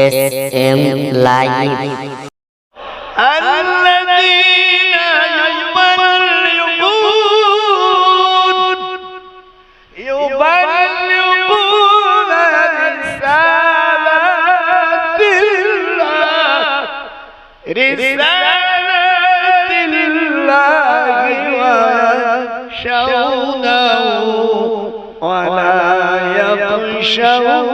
S M live الذين يبلغون يبلغون رسالات الله رسالات الله ويخشونه ولا يخشون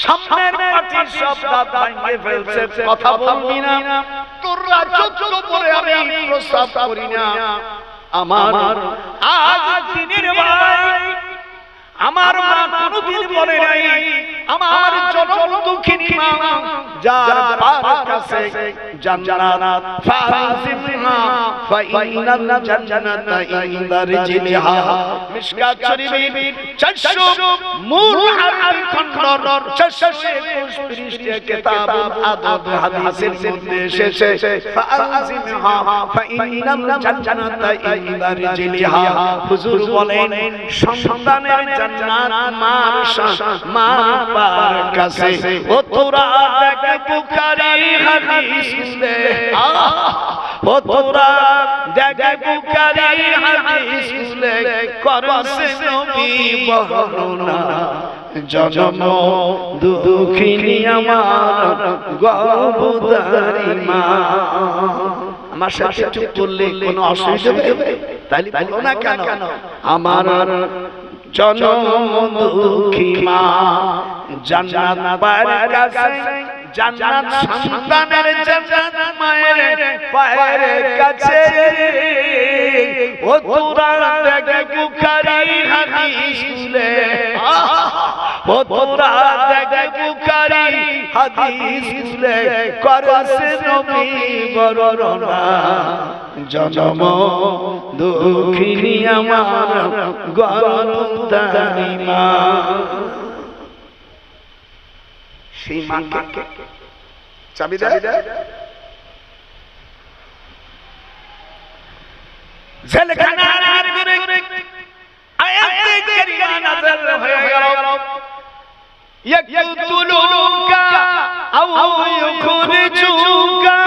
সামনের সব দাঁত ফেলছে কথা বলবি না। তোর রাজত্ব করে আমি প্রস্তাব করি না। আমার আজ দিনের ভাই আমার মা কোনদিন বলে নাই আমার জনম দুঃখিনী মা যার পার কাছে জান্নাত। ফাজিমহা ফাইনাল জান্নাতা ইনদা রিজলিহা মিশকাত শরীফের 400 মূল হাদিস খন্ড 421 পৃষ্ঠা কিতাবুল আদব হাদিসের মধ্যে এসেছে। ফাজিমহা ফাইনাল জান্নাতা ইনদা রিজলিহা হুজুর বলেন, সন্তানের জান্নাত মার মার কাছে। ও বুখারী হাদিস আমার গর্ভধারী আমার চুপ করলে কোনো অসুবিধা হবে? তাহলে না কেন? আমার জনম দুঃখী মা। জান্নাত পায়ের কাছে জান্নাত সন্তানের জান্নাত মায়ের পায়ের কাছে। ও তোরা দেখ বুখারী হাদিস খুলে ও তোরা দেখ বুখারী হাদিস খুলে করছে নবী বর্ণনা জনম দুঃখিনী আমার গর্ভধারী মা। সেই মাকে চাবি দেয় জেলখানার ভিতরে আয়াতে কারিমা নাযিল হয়ে গেল। ইয়াকতুলুকা আও ইউখরিজুকা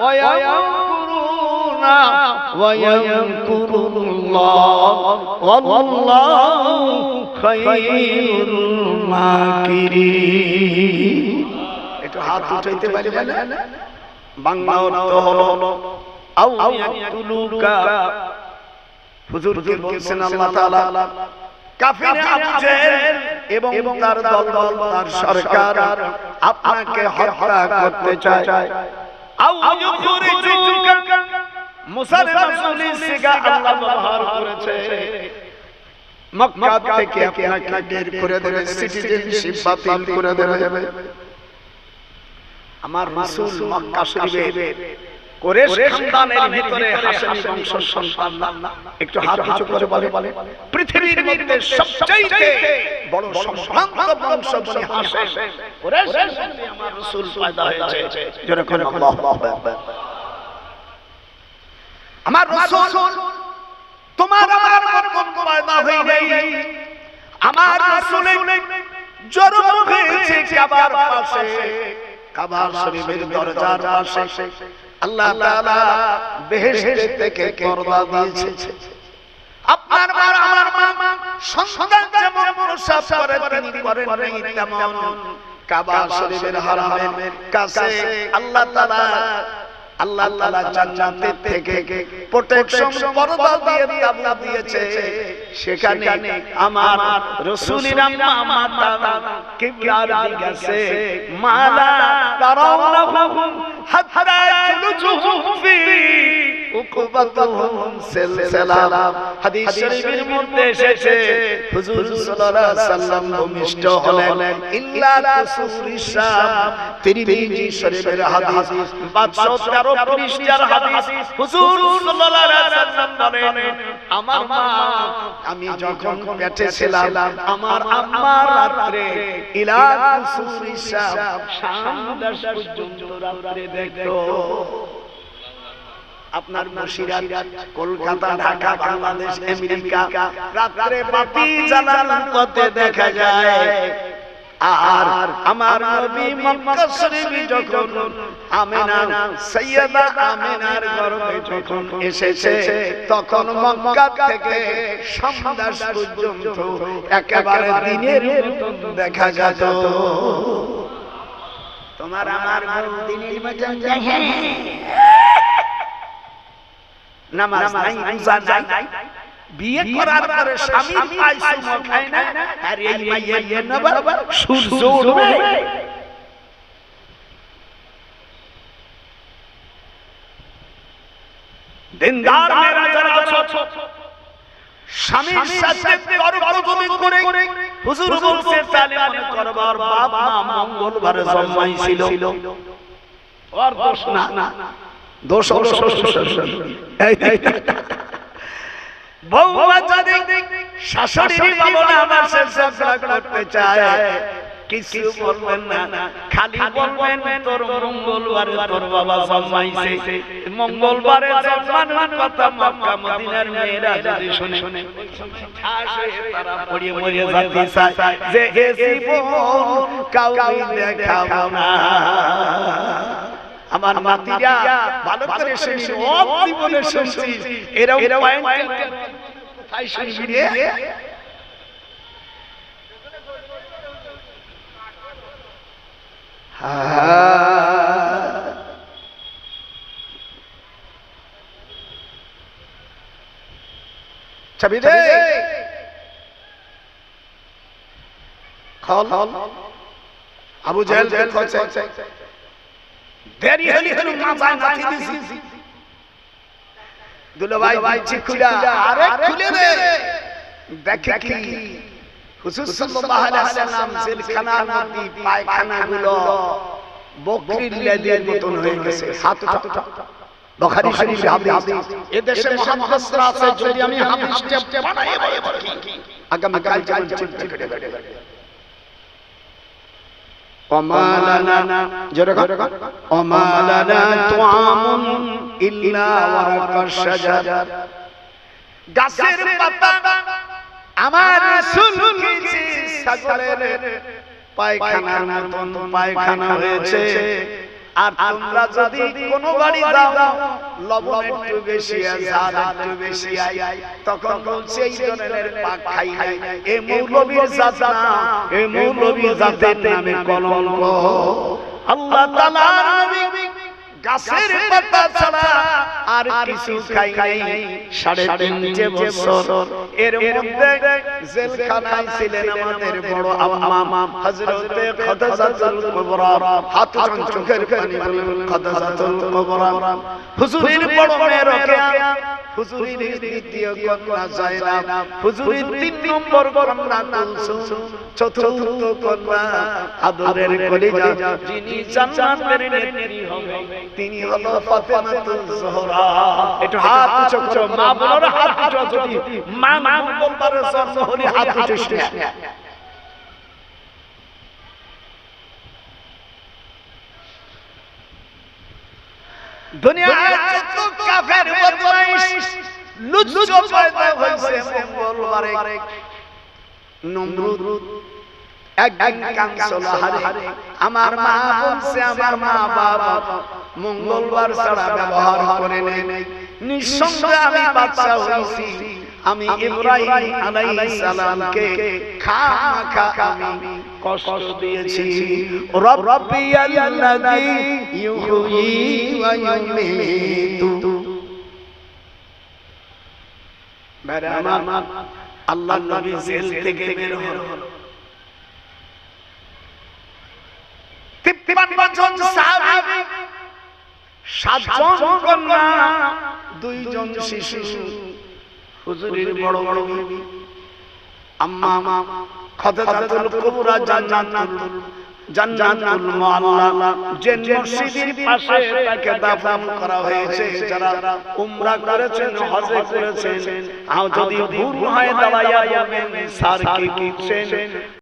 ওয়া ইয়ামকুরুনা ওয়া ইয়ামকুরুল্লাহ ওয়াল্লাহু খায়রুল মাকিরিন একটু হাত উঠাইতে পারবেন বাংলা অর্থ হলো আও ইয়াকতুলুকা হুজুর কি বলছেন আল্লাহ তাআলা কাফির আবু জেহেল এবং তার দল দল তার সরকার আপনাকে হত্যা করতে চায়। আও ইউখরিজুকা মুসার রাসূলি সিগা আল্লাহ ব্যবহার করেছে। মক্কা থেকে আপনাকে বের করে দেবে সিটিজেনশিপ বাতিল করে দেবে। আমার রাসূল মক্কা শরীফে কোরেশ খানদানের ভিতরে হাসেমি বংশ সন্তান একটু হাত উঁচু করে বলে। বলে। পৃথিবীর মধ্যে সবচাইতে বড় সম্ভ্রান্ত বংশ বনি হাসেম কোরেশ খানদানে আমার রাসূল পয়দা হয়েছে। জোরে আল্লাহু আকবার। আমার রাসূল তোমার আমার মতন হই নাই আমার রাসূলের জন্ম হয়েছে কাবার পাশে, কাবার শরীফের দরজার পাশে। আল্লাহ তাআলা বেহেশত থেকে পর্দা দিয়েছে। আপনার মা, আমার মা, সন্তান যেমন প্রসাব করে, তিনি করেন নাই তেমন। কাবা শরীফের হারামের কাছে আল্লাহ তাআলা আল্লাহ তাআলা জান্নাতের থেকে প্রোটেকশন পর্দা দিয়ে তাবু দিয়েছে। সেখানে আমার রাসূলের আম্মা মাতা কিবলার দিকে মালা তারাউনাহু হাত্তা তুলুজুহু ফি উকুবাতুহুম সিলসিলা হাদিস শরীফের মধ্যে এসেছে হুজুর সাল্লাল্লাহু আলাইহি সাল্লাম ভূমিষ্ঠ হলেন। ইল্লা কুসুরিস শাম তিরমিজি শরীফের হাদিস। 513 পৃষ্ঠার হাদিস। হুজুর সাল্লাল্লাহু আলাইহি সাল্লাম বলেন আমার মা আমি যখন পেটে ছিলাম আমার আম্মা রাত্রে ইলা কুসুরিস শাম শাম পর্যন্ত দেখতো। আপনার মুর্শিদাবাদ কলকাতা ঢাকা বাংলাদেশ আমেরিকা রাত্রে বাতি জ্বালানোর পথে দেখা যায়। আর আমার নবী মক্কা শরীফে যখন আমেনা সৈয়দা আমেনার গর্ভে যখন এসেছে তখন মক্কা থেকে সন্ধ্যা পর্যন্ত একেবারে দিনের দেখা যেত। তোমার আমার দিনের মতন দেখে নামাজ নাই রোজা নাই বিয়ে করার পরে স্বামী পাই সুমো খায় না আর এই মাইয়া ইয়ে নবার সূর্য উঠবে দিনদার মেরা যারা আছো স্বামীর সাথে তর্ক করে হুজুর বলছে তাহলে মনে করবার বাপ মা মঙ্গলবারে জন্মাইছিল। ওর দোষ না না। দোষ শ্বশুর যদি শাশুড়ির বাবনা আমার শেষ করতে চায় কিছু বলবেন না। খালি বলবেন তোর মঙ্গলবারে তোর বাবা জন্মাইছে। মঙ্গলবারে জন্মানোর কথা মক্কা মদিনার মেয়েরা যদি শুনে শুনে। তারা পড়িয়ে মরিয়ে যেতে চায়। যে এ জীবন কাউকে দেখাবো না। আমার মাতিরা ভালো করে শুনি সব জীবনে শুনছি এরকম পয়েন্ট তাই শুনবি রে ছবি দে খল। আবু জেল খোঁজে দেরি হলি হলি মাথায় নাথি দিছি দুলো ভাই ভাই চিকুলা আরে খুলে দে। দেখে কি? হুজুর সাল্লাল্লাহু আলাইহি সাল্লাম জেলখানা নদী পায়খানা গুলো বকরির লেজের মতন হয়ে গেছে। হাত উঠা বুখারী শরীফে হাদিস। এদেশে মোহাম্মদ হাসরা আছে যদি আমি হাদিসটা বানাই বলি আগামী কাল যেমন চিন্তা করে وما لنا جرك وما لنا طعام إلا ورق الشجر গাছের পাতা আমার রাসূল খেয়েছে ছাগলের পায়খানার মতন পায়খানা হয়েছে আর তোমরা যদি কোনো বাড়ি যাও, লবণ একটু বেশি ঝাল একটু বেশি আই তখন বলছে, এই ধরনের পাক খাই নাই। এ মৌলবীর জাত এ মৌলবী জাতের নামে কলঙ্ক। আল্লাহ তাআলা গাছের পাতা ছাড়া আর কিছু খাই নাই। সাড়ে তিনটে বছর। এর মধ্যে জেলখানায় ছিলেন আমাদের বড় আম্মা হযরতে খাদিজাতুল কুবরা। হাত চোখের পানি বলেন খাদিজাতুল কুবরা। হুজুরের বড় মেয়ে রোকেয়া। হুজুরের দ্বিতীয় কন্যা জায়নাব হুজুরের তিন নম্বর কন্যা কুলসুম চতুর্থ কন্যা আদরের কলিজা যিনি জান্নাতের নেত্রী হবে। তিনি হলো ফাতেমাতুল জোহরা একটু হাত উঁচু করো মা বলার হাত উঁচু যদি মা মা বলবার জন্ম হলে হাত উঁচু দুনিয়ায় যত কাফের বদমাইশ লুচ্চ পয়দা হইছে মঙ্গলবারে নমরুদ একদিন কানসল হারে। আমার মা বলছে আমার মা বাবা মঙ্গলবার ছাড়া ব্যবহার করে নেই। নিঃসন্দেহে আমি বাচ্চা হইছি আমি ইব্রাহিম আলাইহিস সালামকে খামাখা আমি কষ্ট দিয়েছি। আল্লাহ নবী জেল থেকে বের হলো। তিপ্পান্ন জন সাহাবী সাতজন কন্যা দুইজন শিশু। হুজুরের বড় বড় আম্মা খদজাতুল কুবরা জান্নাতুল জান্নাতুল মুআল্লা যে মসজিদের পাশে তাকে দাফন করা হয়েছে, যারা উমরা করেছেন, হজ করেছেন। আর যদি ভুল হয়, দাঁড়াইয়া করছেন?